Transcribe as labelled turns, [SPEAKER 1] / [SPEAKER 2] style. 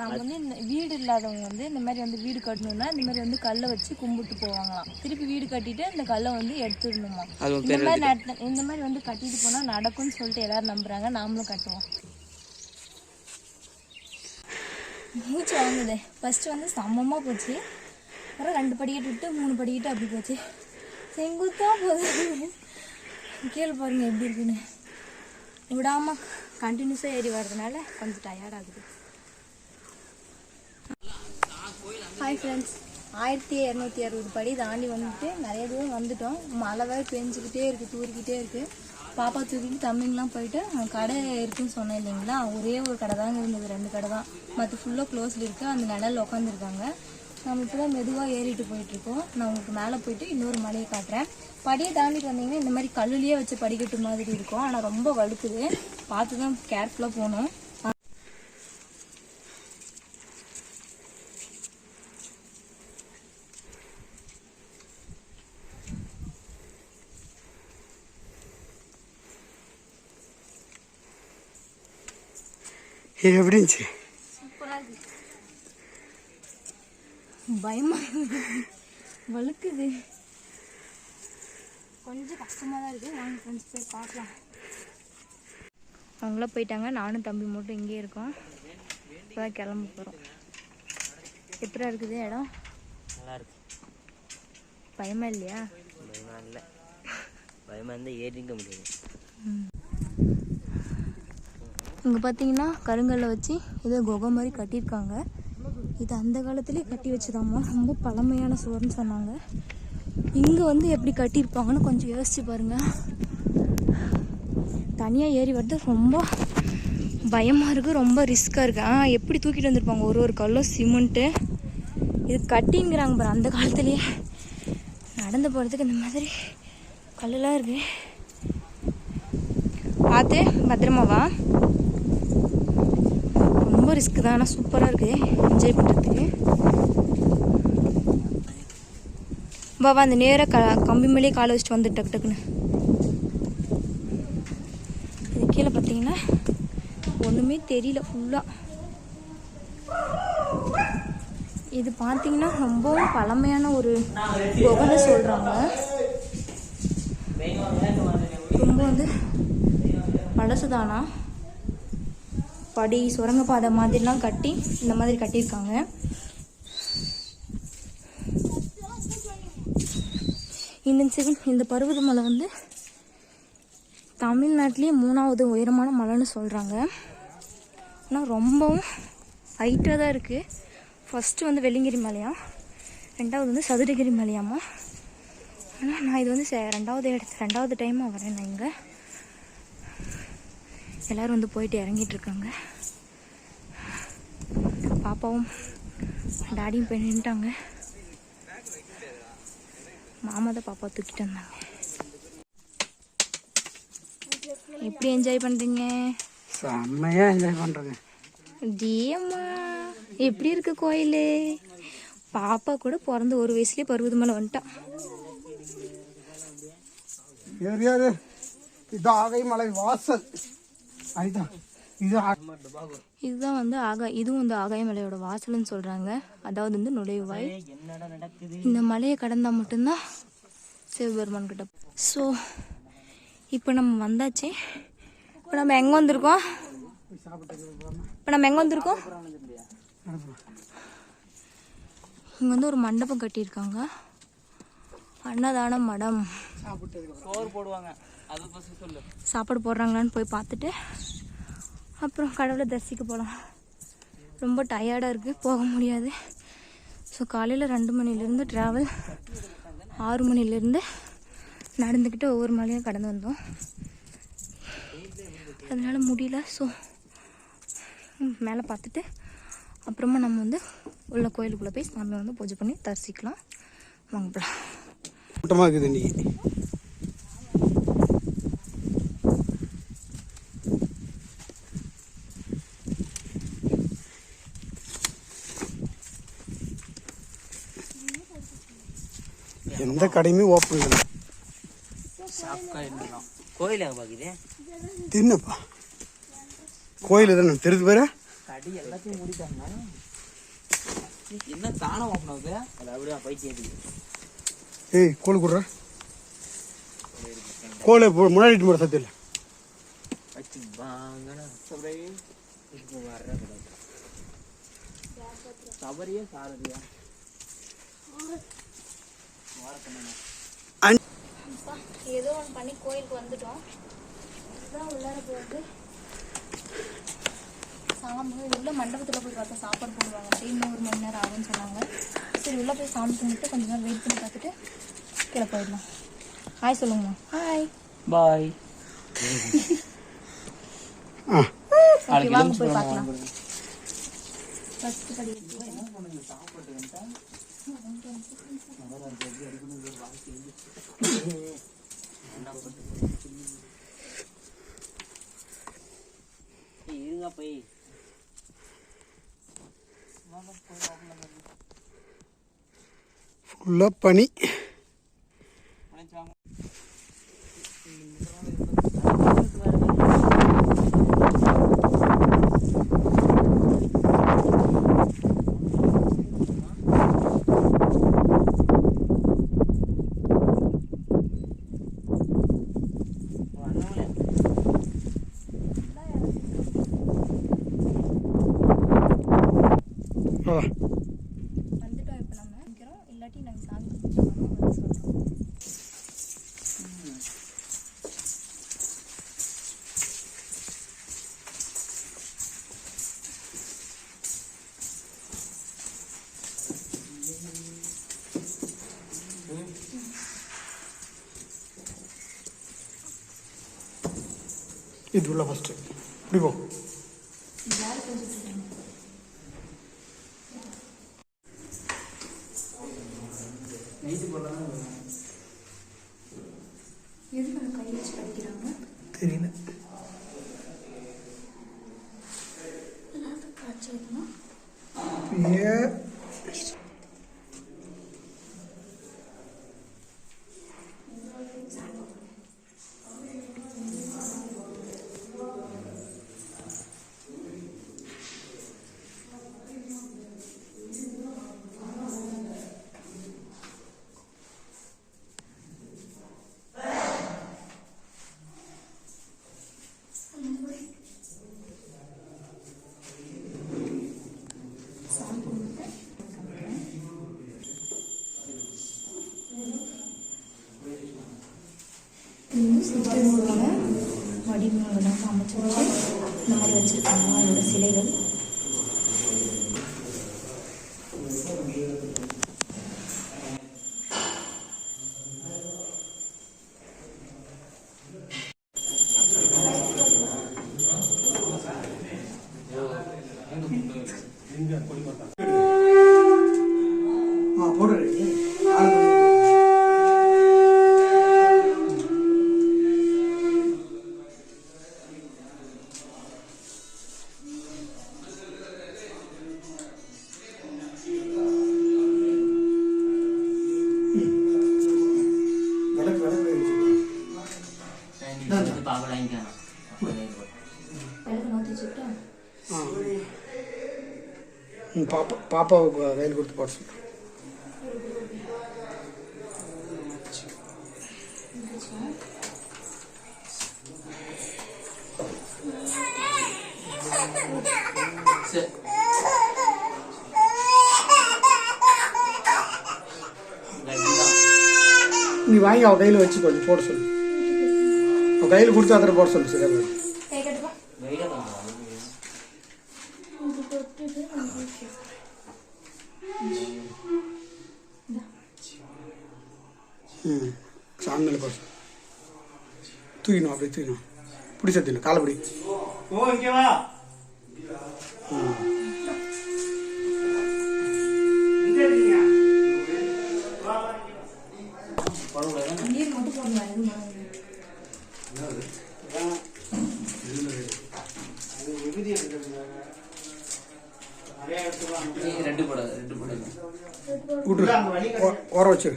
[SPEAKER 1] நாங்கள் வந்து இந்த வீடு இல்லாதவங்க வந்து இந்த மாதிரி வந்து வீடு கட்டணும்னா இந்த மாதிரி வந்து கல்லை வச்சு கும்பிட்டு போவாங்களாம். திருப்பி வீடு கட்டிட்டு இந்த கல்லை வந்து எடுத்துடணுமா. இந்த மாதிரி நட- இந்த மாதிரி வந்து கட்டிட்டு போனால் நடக்கும்னு சொல்லிட்டு எல்லாரும் நம்புறாங்க. நாமளும் கட்டுவோம். மூச்சு வாங்குது. ஃபர்ஸ்ட் வந்து சமமாக போச்சு. அப்புறம் ரெண்டு படிக்கட்டு விட்டு மூணு படிக்கட்டு அப்படி போச்சு. செங்குத்தா போகுது. கீழே பாருங்க எப்படி இருக்குன்னு. விடாம கண்டினியூஸாக ஏறி வர்றதுனால கொஞ்சம் டயர்ட் ஆகுது. ஹாய் ஃப்ரெண்ட்ஸ் ஆயிரத்தி இரநூத்தி அறுபது படி தாண்டி வந்துட்டு நிறைய தூரம் வந்துட்டோம். மழை வேறு பெஞ்சிக்கிட்டே இருக்குது தூரிக்கிட்டே இருக்குது பாப்பா தூக்கிட்டு தம்பிங்கெலாம் போயிட்டு கடை இருக்குன்னு சொன்னேன் இல்லைங்களா? ஒரே ஒரு கடை தாங்க இருந்தது ரெண்டு கடை தான். மற்ற ஃபுல்லாக க்ளோஸில் இருக்குது அந்த நிழல் உட்காந்துருக்காங்க நம்ம இப்போ தான் மெதுவாக ஏறிட்டு போயிட்டுருக்கோம். நான் உங்களுக்கு மேலே போயிட்டு இன்னொரு மலையை காட்டுறேன். படியை தாண்டிட்டு வந்தீங்கன்னா இந்த மாதிரி கல்லுலேயே வச்சு படிக்கட்டு மாதிரி இருக்கும். ஆனால் ரொம்ப வழுக்குது. பார்த்து தான் கேர்ஃபுல்லாக போகணும்.
[SPEAKER 2] எப்படி இருந்துச்சு?
[SPEAKER 1] பயமா. வழுக்குது. கொஞ்சம் கஷ்டமாக தான் இருக்குது. வாங்க ஃப்ரெண்ட்ஸ் போய் பார்க்கலாம். அவங்களாம் போயிட்டாங்க. நானும் தம்பி மட்டும் இங்கே இருக்கோம். இப்போதான் கிளம்ப போகிறோம் எப்படி இருக்குது இடம்?
[SPEAKER 2] நல்லா இருக்கு.
[SPEAKER 1] பயமா இல்லையா?
[SPEAKER 2] பயமா இல்லை. பயமா இருந்தால் ஏறிக்க முடியாது.
[SPEAKER 1] இங்கே பார்த்தீங்கன்னா கருங்கல்லை வச்சு ஏதோ குகை மாதிரி கட்டியிருக்காங்க. இது அந்த காலத்துலேயே கட்டி வச்சதாம்மா ரொம்ப பழமையான சுவர்னு சொன்னாங்க. இங்கே வந்து எப்படி கட்டியிருப்பாங்கன்னு கொஞ்சம் யோசிச்சு பாருங்கள் தனியாக ஏறி வர்றது ரொம்ப பயமாக இருக்குது ரொம்ப ரிஸ்க்காக இருக்குது ஆ எப்படி தூக்கிட்டு வந்திருப்பாங்க? ஒரு ஒரு கல்லும் சிமெண்ட்டு இது கட்டிங்கிறாங்க பாரு அந்த காலத்துலேயே. நடந்து போகிறதுக்கு இந்த மாதிரி கல்லெலாம் இருக்குது பார்த்து பத்திரமாவா? ரொம்ப ரிஸ்க் தான் ஆனால் சூப்பராக இருக்குது என்ஜாய் பண்ணுறதுக்கு வா வா அந்த நேராக க கம்பி மேலேயே காலை வச்சுட்டு வந்து டக்கு டக்குன்னு. இது கீழே பார்த்தீங்கன்னா ஒன்றுமே தெரியல ஃபுல்லாக இது பார்த்தீங்கன்னா ரொம்பவும் பழமையான ஒரு குகைன்னு சொல்கிறாங்க ரொம்ப வந்து பழசுதானா? படி சுரங்கப்பாதை மாதிரிலாம் கட்டி இந்த மாதிரி கட்டியிருக்காங்க. இந்த செகண்ட் இந்த பருவத மலை வந்து தமிழ்நாட்டிலேயே மூணாவது உயரமான மலைன்னு சொல்கிறாங்க ஆனால் ரொம்பவும் ஹைட்டாக தான் இருக்குது ஃபஸ்ட்டு வந்து வெள்ளிங்கிரி மலையா? ரெண்டாவது வந்து சதுரகிரி மலையாமா? ஆனால் நான் இது வந்து ரெண்டாவது இடத்து ரெண்டாவது டைமாக வரேன் நான் இங்கே. எல்லாரும் வந்து போயிட்டு இறங்கிட்டு இருக்காங்க பாப்பாவும் டாடியும் போய் நின்றுட்டாங்க மாமா தான் பாப்பா தூக்கிட்டு வந்தாங்க. எப்படி என்ஜாய் பண்ணுறீங்க
[SPEAKER 2] செம்மையாக என்ஜாய் பண்ணுறேங்க
[SPEAKER 1] டியம்மா எப்படி இருக்கு கோயில்? பாப்பா கூட பிறந்த ஒரு வயசுலயே பருவத மலை வந்துட்டான்
[SPEAKER 3] யாரு இது ஆகைமலை வாசல். அதுதான்.
[SPEAKER 1] இதுதான் வந்து ஆகா இதுவும் வந்து ஆகாயமலையோட வாசல்னு சொல்கிறாங்க அதாவது வந்து நுழைவாய். இந்த மலையை கடந்தால் மட்டும்தான் சிவபெருமான் கிட்ட ஸோ இப்போ நம்ம வந்தாச்சு. இப்போ நம்ம எங்கே வந்திருக்கோம்? இப்போ நம்ம எங்கே வந்திருக்கோம்? இங்கே வந்து ஒரு மண்டபம் கட்டியிருக்காங்க. அன்னதான மடம். சாப்பாடு போடுறாங்களான்னு போய் பார்த்துட்டு அப்புறம் கடவுளை தரிசிக்க போகலாம் ரொம்ப டயர்டாக இருக்குது போக முடியாது. ஸோ காலையில் ரெண்டு மணிலேருந்து ட்ராவல் ஆறு மணிலேருந்து நடந்துக்கிட்டு ஒவ்வொரு மலையும் கடந்து வந்தோம். அதனால முடியல. ஸோ மேலே பார்த்துட்டு அப்புறமா நம்ம வந்து உள்ள கோயிலுக்குள்ளே போய் சாமி வந்து பூஜை பண்ணி தரிசிக்கலாம். வாங்க போகலாம்
[SPEAKER 3] கூட்டமாக இருக்குது இன்னைக்கு. எந்த கடையுமே ஓப்பன் இல்லை.
[SPEAKER 2] சாப்பிட்டா என்னலாம் கோயில் எங்கே பார்க்குது
[SPEAKER 3] தின்னப்பா. கோயில் தானே தெரிஞ்சு பேர்
[SPEAKER 2] கடை
[SPEAKER 4] எல்லாத்தையும் மூடிட்டாங்க. என்ன தானே ஓப்பன் ஆகுது?
[SPEAKER 2] அது அப்படியே பைத்தியத்துக்கு
[SPEAKER 3] ஏய் கோல் கொடுறா. கோலை போ- முன்னாடி இட்டு போட சத்தியில்.
[SPEAKER 2] வச்சு வாங்கடா இப்போ வர்ற கூடாது
[SPEAKER 4] சபரியா
[SPEAKER 1] ஏதோ ஒன்று பண்ணி கோயிலுக்கு வந்துட்டோம் இதுதான் உள்ளார போகிறது சாமி உள்ள மண்டபத்தில் போய் பார்த்தா சாப்பாடு போடுவாங்க. இன்னும் ஒரு மணி நேரம் ஆகும்னு சொன்னாங்க. சரி உள்ளே போய் சாமி கும்பிட்டு கொஞ்ச நேரம் வெயிட் பண்ணி பார்த்துட்டு கீழே போயிடலாம். ஹாய் சொல்லுங்கம்மா. ஹாய்
[SPEAKER 4] பாய்
[SPEAKER 1] வாங்க போய் பார்க்கலாம். ஃபஸ்ட்டு படி.
[SPEAKER 2] ஏய், இருங்க போய்.
[SPEAKER 3] ஃபுல்லாக பனி ஆ
[SPEAKER 1] வந்துட்டோம் இப்போ நம்ம நிற்கிறோம் இல்லாட்டி நாங்கள் சாமி கும்பிட்டு வரோம் வந்து சொல்கிறோம்
[SPEAKER 3] இது உள்ள ஃபஸ்ட்டு இப்படி போ
[SPEAKER 1] 别 சித்தர்களோட வடிவங்களாக அமைச்சு வச்சு இந்த மாதிரி வச்சுருக்காங்க அவங்களோட சிலைகள்.
[SPEAKER 3] ம், பாப்பா பாப்பாவுக்கு கையில் கொடுத்து போட சொல்லு
[SPEAKER 4] சரி
[SPEAKER 3] நீ வாங்கி அவ கையில் வச்சு கொஞ்சம் போட சொல்லு அவ சாமி மேலே போட சொல்லு தூக்கிணும் அப்படியே தூக்கிணும் பிடி சத்தியில் காலை பிடி
[SPEAKER 1] நீர் மட்டும் போடலாம் எதுவும் பண்ண முடியாது.
[SPEAKER 4] ரெண்டு போடாது ரெண்டு
[SPEAKER 3] விட்டுரு ஓர வச்சிரு